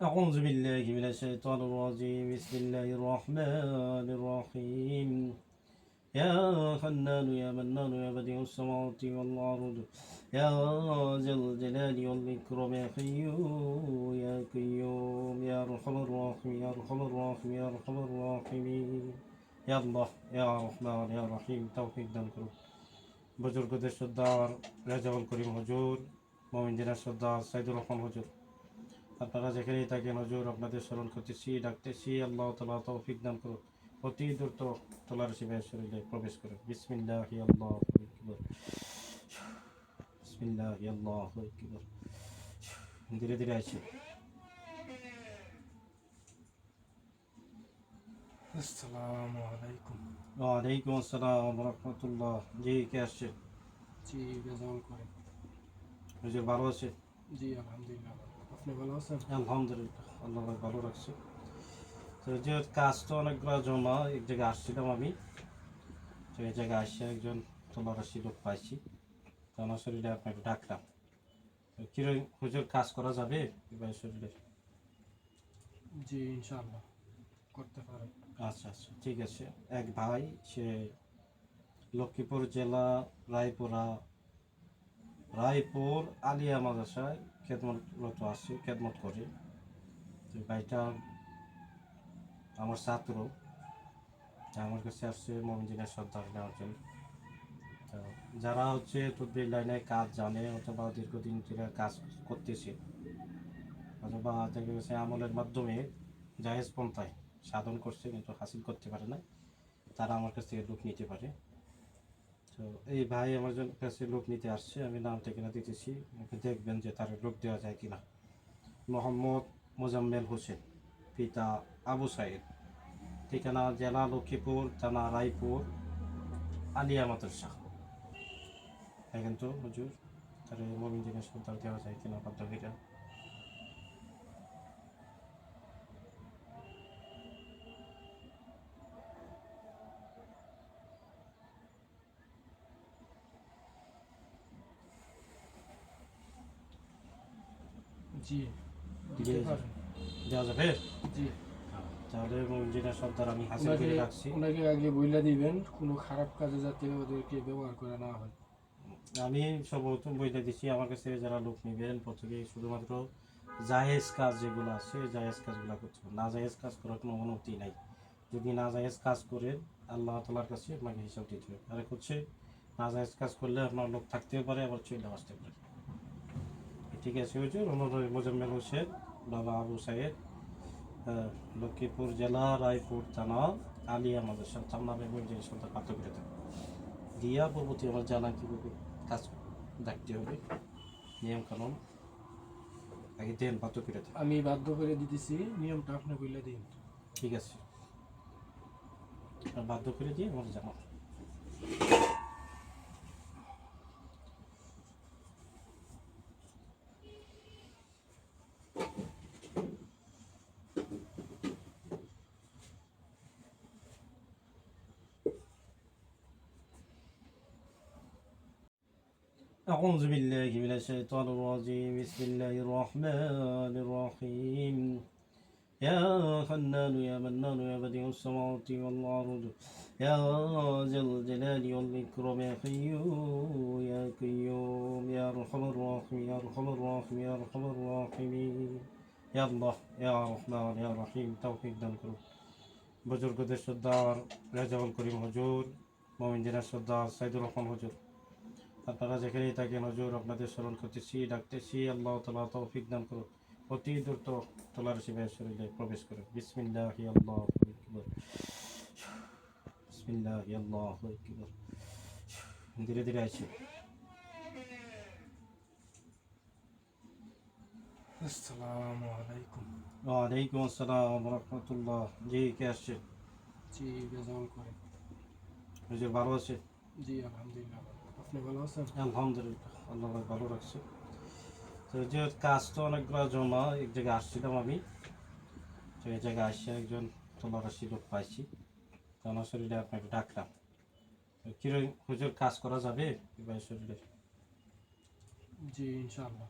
أعوذ بالله من الشيطان الرجيم بسم الله الرحمن الرحيم يا حنان يا منان يا بديع السماوات والأرض يا ذا الجلال والإكرام يا قيوم يا قيوم يا أرحم الراحمين يا أرحم الراحمين يا أرحم الراحمين يا الله يا رحمن يا رحيم توفيق দান করুন বুজুর্গদের সর্দার রাজাউল করিম হজুর মোমিনদিনের সর্দার সাইদুর রহমান হজুর আপনারা যেখানেই থাকেন হজুর আপনাদের স্মরণ করতেছি ডাকতেছি আল্লাহ তালা তৌফিক দান করুন অতি দ্রুত তোলার শিবের শরীরে প্রবেশ করুন বিসমিল্লাহ আল্লাহ বিসমিল্লাহ আল্লাহ ধীরে ধীরে আছে আসসালামু আলাইকুম। ওয়ালাইকুম আসসালাম রহমতুল্লাহ। জি কে আসছে জি বেজাল করে হজুর ভালো আছে? জি আলহামদুলিল্লাহ আপনি ভালো আছেন? আলহামদুলিল্লাহ আল্লাহ ভালো রাখছে। তো যে কাজ তো অনেকগুলো জমা এক জায়গায় আসছিলাম আমি। তো এই জায়গায় আসছে একজন তোলার আসি লোক পাইছি। তো আমার শরীরে আপনাকে ডাকলাম। কীরকম হুজুর কাজ করা যাবে? এবার শরীরে। জি ইনশাআল্লাহ করতে পারেন। আচ্ছা আচ্ছা ঠিক আছে। এক ভাই সে লক্ষ্মীপুর জেলা রায়পুরা রায়পুর আলিয়া মাদ্রাসায় খেদমতরত আছে, খেদমত করে। তো ভাইটা আমার ছাত্র আমার কাছে আসছে মমিজিনের সর্দার নেওয়ার জন্য। যারা হচ্ছে তদবির লাইনে কাজ জানে অথবা দীর্ঘদিন ধরে কাজ করতেছে, অথবা দেখা গেছে আমলের মাধ্যমে জাহেজ পন্থায় সাধন করছে কিন্তু হাসিল করতে পারে না তারা আমার কাছ থেকে লোক নিতে পারে। তো এই ভাই আমার কাছে লোক নিতে আসছে, আমি নাম ঠিকানা দিতেছি দেখবেন যে তার লোক দেওয়া যায় কিনা। মোহাম্মদ মোজাম্মেল হোসেন, পিতা আবু সাইদ, ঠিকানা জেলা লক্ষ্মীপুর, থানা রায়পুর, আলিয়া মাদ্রাসা। দেখেন তো হুজুর তার মমিন দেওয়া যায় কিনা জি জি, দেওয়া যাবে? জি। তাহলে সর্দার আমি হাসিল করে রাখছি। ওনাকে আগে বইলা দিবেন কোনো খারাপ কাজে যাতে ওদেরকে ব্যবহার করে না হয়। আমি সর্বপ্রথম বইটা দিচ্ছি আমার কাছে যারা লোক নেবেন প্রত্যেকে শুধুমাত্র জায়েজ কাজ যেগুলো আছে জায়েজ কাজগুলো করতে হবে। না জায়েজ কাজ করার কোনো অনুমতি নাই। যদি না জায়েজ কাজ করেন আল্লাহ তালার কাছে আপনাকে হিসাব দিতে হবে। আরেক হচ্ছে না জায়েজ কাজ করলে আপনার লোক থাকতেও পারে আবার চলে আসতে পারে। ঠিক আছে হুজুর। অনুরোধ মোজাম্মেল হোসেন বাবা আবু সাহেব আহ, লক্ষ্মীপুর জেলা রায়পুর থানা আলিয়া মাদ্রাসা চামনা বেগুন করে দেবে দিয়া পরবর্তী আমার জানা কীভাবে কাজ দেখতে হবে। নিয়ম কানুন আগে দেন পাত্র করে আমি বাধ্য করে দিতেছি নিয়মটা আপনি বইলা দিন। ঠিক আছে। বাধ্য করে দিয়ে আমার জানা। أعوذ بالله من الشيطان الرجيم بسم الله الرحمن الرحيم يا حنان يا منان يا بديع السماوات والأرض يا ذا الجلال والإكرام يا قيوم يا قيوم يا أرحم الراحمين يا أرحم الراحمين يا أرحم الراحمين يا الله يا رحمن يا رحيم توفيق দান করুন বুজুর্গদের সর্দার রাজাউল করিম হজুর মোমিনদিনের সর্দার সাইদুর রহমান হজুর আপনারা যেখানেই থাকেন হজুর আপনাদের স্মরণ করতেছি ডাকতেছি আল্লাহ তালা তৌফিক দান করুন অতি দ্রুত তোলার শিবের শরীরে প্রবেশ করুন বিসমিল্লাহ আল্লাহ বিসমিল্লাহ আল্লাহ ধীরে ধীরে আছে আসসালামু আলাইকুম। ওয়ালাইকুম আসসালাম রহমতুল্লাহ। জি কে আসছে জি করে। হজুর ভালো আছে? জি আলহামদুলিল্লাহ আপনি ভালো আছেন? আলহামদুলিল্লাহ আল্লাহ ভালো রাখছে। তো যে কাজ তো অনেকগুলো জমা এক জায়গায় আসছিলাম আমি। তো এই জায়গায় আসছে একজন তোলার আসি লোক পাইছি। তো আমার শরীরে আপনাকে ডাকলাম। কীরকম হুজুর কাজ করা যাবে? এবার শরীরে? জি ইনশাআল্লাহ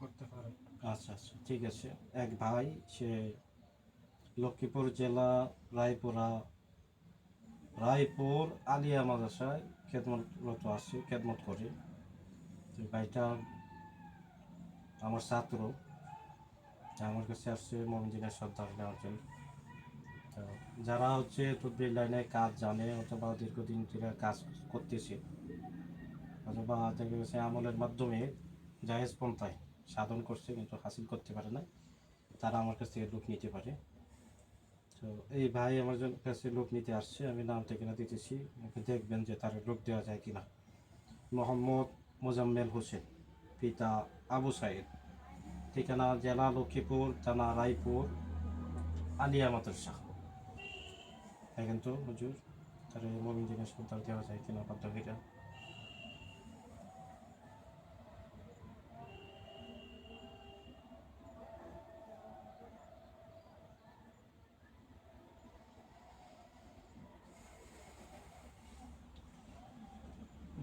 করতে পারেন। আচ্ছা আচ্ছা ঠিক আছে। এক ভাই সে লক্ষ্মীপুর জেলা রায়পুরা রায়পুর আলিয়া মাদ্রাসায় খেদমত আছে, খেদমত করে। তো ভাইটা আমার ছাত্র আমার কাছে আসছে মমিদিনের সন্তান নেওয়ার জন্য। তো যারা হচ্ছে তদবির লাইনে কাজ জানে অথবা দীর্ঘদিন ধরে কাজ করতেছে, অথবা দেখা গেছে আমলের মাধ্যমে জাহেজ পন্থায় সাধন করছে কিন্তু হাসিল করতে পারে না তারা আমার কাছ থেকে লোক নিতে পারে। তো এই ভাই আমার কাছে লোক নিতে আসছে, আমি নাম ঠিকানা দিতেছি। দেখবেন যে তার লোক দেওয়া যায় কিনা। মোহাম্মদ মোজাম্মেল হোসেন, পিতা আবু সাইদ। ঠিকানা জেলা লক্ষ্মীপুর, থানা রায়পুর, আলিয়া মাদ্রাসা। দেখেন তো হুজুর, তার মমিন জিনিস সন্তান দেওয়া যায় কিনা পদ্ধতিটা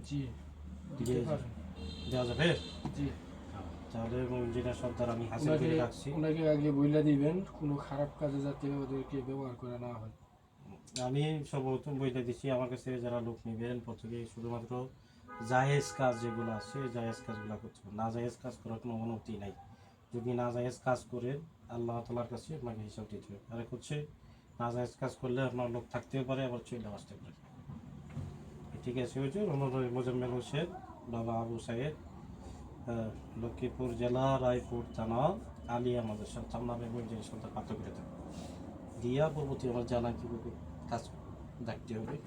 জি। জি, দিতে জি। পারেন দেওয়া যাবে? জি। তাহলে মমিন জিনিস সন্তান আমি হাসিল করে রাখছি। ওনাকে আগে বইলা দিবেন কোনো খারাপ কাজে যাতে ওদেরকে ব্যবহার করা না হয়। আমি সর্বপ্রথম বইটা দিচ্ছি আমার কাছে যারা লোক নেবেন প্রথমে শুধুমাত্র জায়েজ কাজ যেগুলো আছে জায়েজ কাজগুলো করতে হবে। না জায়েজ কাজ করার কোনো অনুমতি নাই। যদি না জায়েজ কাজ করেন আল্লাহ তালার কাছে আপনাকে হিসাব দিতে হবে। আরেক হচ্ছে না জায়েজ কাজ করলে আপনার লোক থাকতেও পারে আবার চলে আসতে পারে। ঠিক আছে হয়েছে। অনুরোধ মোজাম্মেল হোসেন বাবা আবু সাহেব আহ, লক্ষ্মীপুর জেলা রায়পুর থানা আলিয়া মাদ্রাসা সাথে পাত্র করে দেবে দিয়া পরবর্তী আমার জানা কীভাবে কাজ দেখতে হবে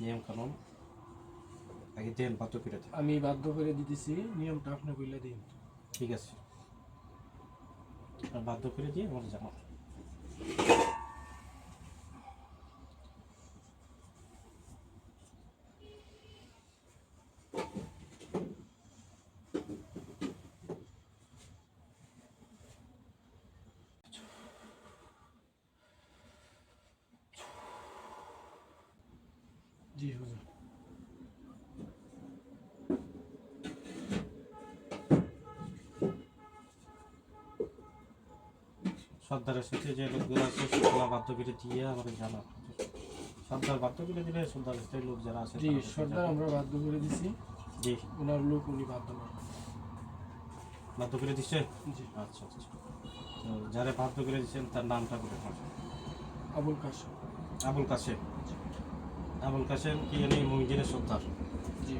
নিয়ম কানুন। আগে দেন পাত্র করে আমি বাধ্য করে দিতেছি নিয়মটা আপনি বইলা দিন। ঠিক আছে। বাধ্য করে দিয়ে আমার জানা। জি হুজুর। সর্দারের সাথে যে লোকগুলো আছে সেগুলো বাধ্য করে দিয়ে আমাদের জানা সর্দার বাধ্য করে দিলে সর্দারের সাথে লোক যারা আছে জি সর্দার আমরা বাধ্য করে দিছি। জি। ওনার লোক উনি বাধ্য না বাধ্য করে দিচ্ছে? জি। আচ্ছা আচ্ছা তো যারা বাধ্য করে দিচ্ছেন তার নামটা করে আবুল কাশেম। আবুল কাসেম আবুল কাসেম কি জানি মুহিদিনের সর্দার। জি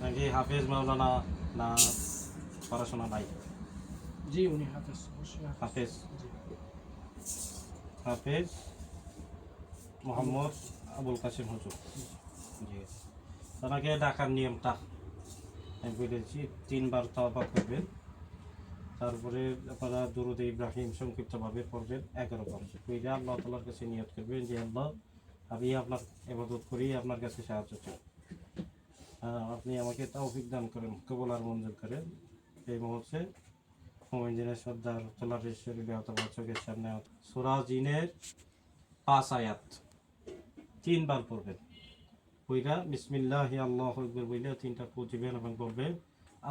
নাকি হাফেজ মাওলানা না পড়াশোনা নাই? জি উনি হাফেজ হাফেজ। হাফেজ। মোহাম্মদ আবুল কাসেম হুজুর। জি। ওনাকে ডাকার নিয়মটা আমি বলেছি তিনবার তাওবা করবেন। তারপরে আপনারা দুরুদ ইব্রাহিম সংক্ষিপ্তভাবে পড়বেন এগারো বার। আল্লাহ তালার কাছে নিয়ত করবেন যে আল্লাহ আমি আপনার এবাদত করি, আপনার কাছে সাহায্য চাই। আপনি আমাকে তৌফিক দান করেন, কবল আর মঞ্জুর করেন। এই মুহূর্তে মোমিনের সর্দার তোলার ঈশ্বরী অথবা চোখের সামনে সুরা জিনের পাঁচ আয়াত তিনবার পড়বেন। বইরা বিসমিল্লাহ, আল্লাহ আকবর বইলে তিনটা পৌঁছবেন এবং বলবেন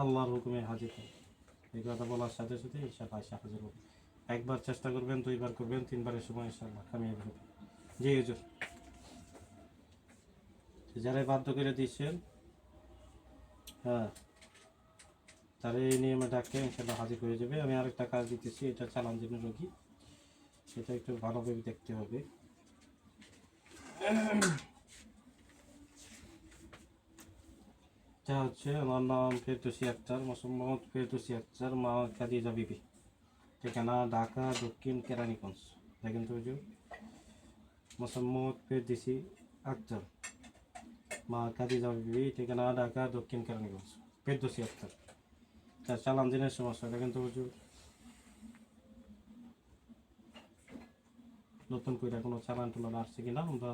আল্লাহর হুকুমে হাজির হন এই কথা বলার সাথে সাথে হিসাব আসে হাজির হবে। একবার চেষ্টা করবেন, দুইবার করবেন, তিনবারের সময় ইনশাআল্লাহ কামিয়াবি হবে জি যারা বাধ্য করে দিচ্ছেন হ্যাঁ তারা এই নিয়মে ডাকলে ইনশাল্লাহ হাজির হয়ে যাবে। আমি আরেকটা কাজ দিতেছি, এটা চালান জন্য রোগী, সেটা একটু ভালোভাবে দেখতে হবে। এটা হচ্ছে আমার নাম ফেরদোসি আক্তার, মোহাম্মদ ফেরদোসি আক্তার, মা খাদিজা বিবি। ঠিকানা ঢাকা, দক্ষিণ কেরানীগঞ্জ। দেখেন তো মোহাম্মদ ফেরদোসি আক্তার। মা খাদিজা বিবি ঠিকানা ঢাকা দক্ষিণ কেরানীগঞ্জ। ফেরদোসি আক্তার তার চালান দিনের সমস্যা দেখেন তো হুজুর নতুন করে কোনো চালান টুলান আসছে কিনা আমরা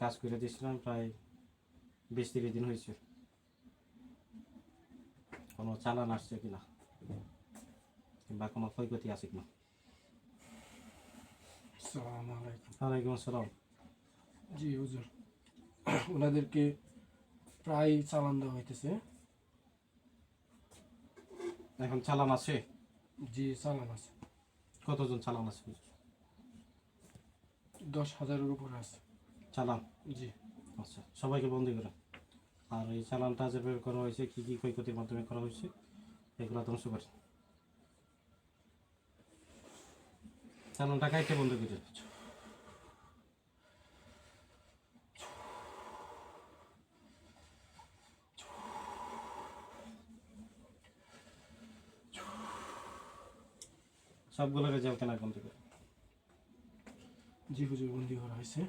কাজ করে দিয়েছিলাম প্রায় বিশ তিরিশ দিন হয়েছে কোনো চালান আসছে কিনা কিংবা কোনো ক্ষয়ক্ষতি আছে কিনা। আসসালামু আলাইকুম। ওয়ালাইকুম আসসালাম। জি হুজুর। ওনাদেরকে প্রায় চালান দেওয়া হইতেছে। এখন চালান আছে? জি চালান আছে। কতজন চালান আছে দশ হাজারের উপরে আছে। চালান? জি। আচ্ছা সবাইকে বন্দি করে আর এই চালানটা যে করা হয়েছে কী কী ক্ষয়ক্ষতির মাধ্যমে করা হয়েছে এগুলো ধ্বংস করে চালানটা কাইটে বন্ধ করে সবগুলো রেজাল্ট কেনা বন্ধ করে। জি হুজুর বন্দি করা হয়েছে।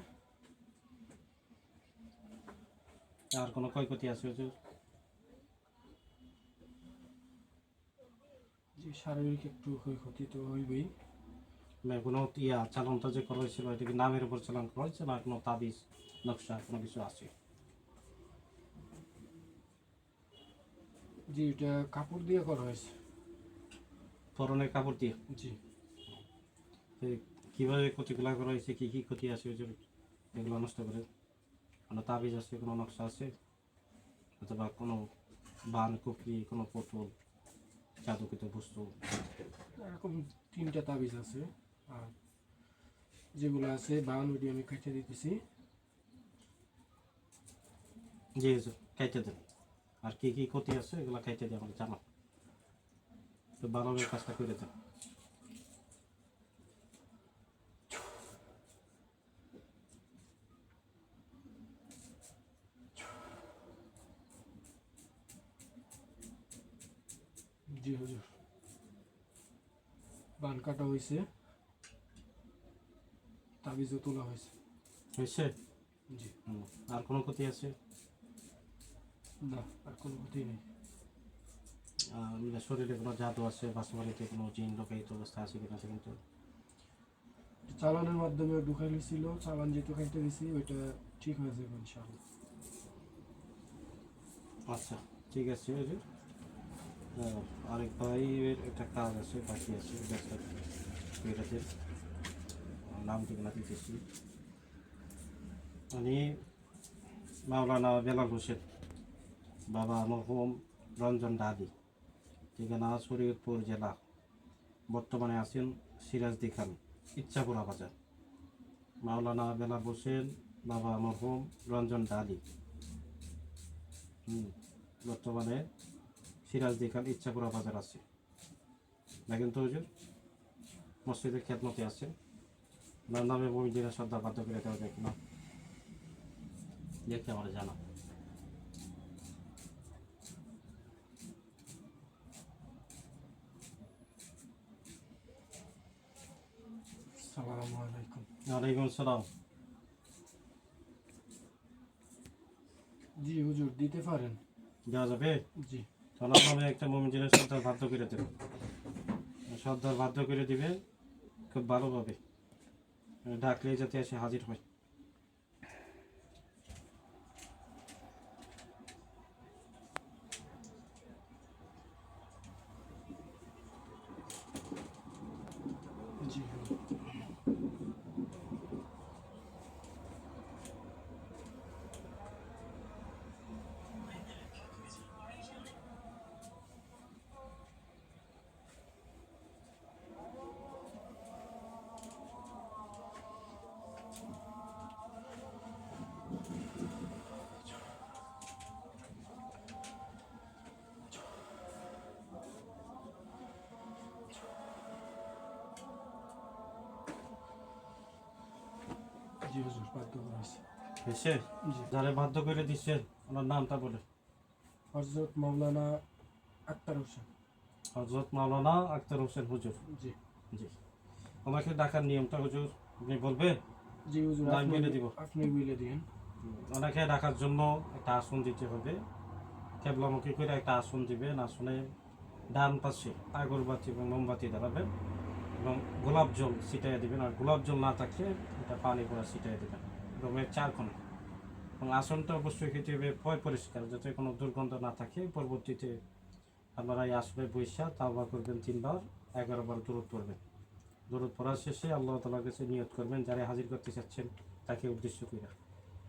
আর কোনো ক্ষয়ক্ষতি আছে হুজুর? জি শারীরিক একটু ক্ষয়ক্ষতি তো হইবেই। মানে কোনো ইয়া চালানটা যে করা হয়েছিল এটা কি নামের উপর চালান করা হয়েছে না কোনো তাবিজ নকশা কোনো কিছু আছে? জি এটা কাপড় দিয়ে করা হয়েছে। পরনের কাপড় দিয়ে? জি। কীভাবে ক্ষতিগুলা করা হয়েছে? কি কি ক্ষতি আছে হুজুর এগুলো নষ্ট করে? কোনো তাবিজ আছে কোনো নকশা আছে? অথবা কোনো বান কুকরি কোনো পটল জাদুকৃত বস্তু? এরকম তিনটা তাবিজ আছে। আর যেগুলো আছে বাউন ওইটি আমি কেটে দিতেছি। জি খাইতে দেন। আর কি কি ক্ষতি আছে? এগুলো খাইতে দিয়ে আমাকে তো বানানোর কাজটা করে দেন জি হুজুর। বান কাটা হয়েছে তাবিজও তোলা হয়েছে হয়েছে জি। হুম। আর কোনো ক্ষতি আছে? না আর কোনো ক্ষতি নেই। শরীরে কোনো জাদু আছে বাসাবাড়িতে কোনো জিন লোকায়িত অবস্থা আছে কিনা কিন্তু চালানের মাধ্যমে ঢুকাই ছিল চালান যেহেতু খাইতে দিছি ওইটা ঠিক হয়ে যাবে ইনশাআল্লাহ। আচ্ছা ঠিক আছে আরেক ভাইয়ের একটা কাজ আছে বাকি আছে এটাতে নাম ঠিকানা দিতেছি। উনি মাওলানা বেলাল হোসেন বাবা মরহুম রঞ্জন দাদি। ঠিকানা শরীয়তপুর জেলা বর্তমানে আছেন সিরাজদি খান ইচ্ছাপুরা বাজার। মাওলানা বেলা হোসেন বাবা মরহুম রঞ্জন হুম, বর্তমানে সিরাজদি খান ইচ্ছাপুরা বাজার আছে। দেখেন তো হুজুর মসজিদের খেদমতে আছে। ওনার নামে মহিদিনের শ্রদ্ধা বাধ্য করে দেওয়া যায় কিনা দেখে আমার জানা সালামু আলাইকুম ওয়ালাইকুম আসসালাম। জি হুজুর দিতে পারেন। দেওয়া যাবে? জি। তাহলে নামে একটা মমিদিনের সর্দার বাধ্য করে দেবে। সর্দার বাধ্য করে দিবে খুব ভালোভাবে। ডাকলে যাতে এসে হাজির হয়। হুজুর বাধ্য করা হয়েছে। এসে যারা বাধ্য করে দিচ্ছে ওনার নামটা বলে। হজরত মাওলানা আক্তার হোসেন। হজরত মাওলানা আক্তার হোসেন হুজুর। জি। জি। আমাকে ডাকার নিয়মটা হুজুর আপনি বলবেন জি হুজুর আপনি বলে দিব। আপনি বলে দিন ওনাকে ডাকার জন্য একটা আসন দিতে হবে। কেবলামুখী করে একটা আসন দিবেন আসনে ডান পাশে আগরবাতি এবং মোমবাতি ধরাবেন এবং গোলাপ জল ছিটাই দেবেন। আর গোলাপ জল না থাকলে এটা পানি করে ছিটাই দেবেন। রুমের চার কোণে। এবং আসনটা অবশ্যই খেতে হবে পয় পরিষ্কার, যাতে কোনো দুর্গন্ধ না থাকে। পরবর্তীতে আপনারা এই আসনে বৈশা তাওবা করবেন তিনবার, এগারো বার দূরত পড়বেন। দূরত পড়ার শেষে আল্লাহ তালার কাছে নিয়ত করবেন, যারা হাজির করতে চাচ্ছেন তাকে উদ্দেশ্য করে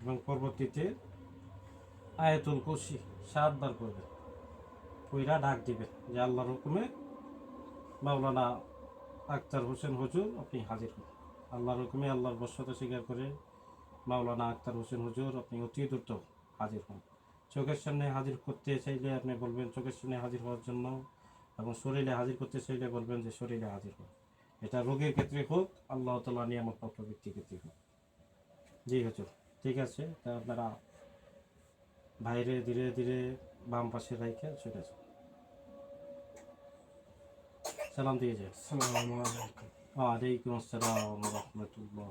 এবং পরবর্তীতে আয়াতুল কুরসি সাতবার করবেন কইরা ডাক দিবে যে আল্লাহর হুকুমে মাওলানা আক্তার হোসেন হুজুর আপনি হাজির হন। আল্লাহর হুকুমে আল্লাহর বশ্যতা স্বীকার করে মাওলানা আক্তার হোসেন হুজুর আপনি অতি দ্রুত হাজির হন। চোখের সামনে হাজির করতে চাইলে আপনি বলবেন চোখের সামনে হাজির হওয়ার জন্য এবং শরীরে হাজির করতে চাইলে বলবেন যে শরীরে হাজির হোক এটা রোগীর ক্ষেত্রে হোক, আল্লাহ তালা নিয়ামত প্রাপ্ত ব্যক্তির ক্ষেত্রে হোক। জি হুজুর, ঠিক আছে। তা আপনারা বাইরে ধীরে ধীরে বাম পাশে রাইখে ঠিক আছে সালাম দিয়ে যায় আসসালামু আলাইকুম ওয়ালাইকুম আসসালাম রহমতুল্লাহ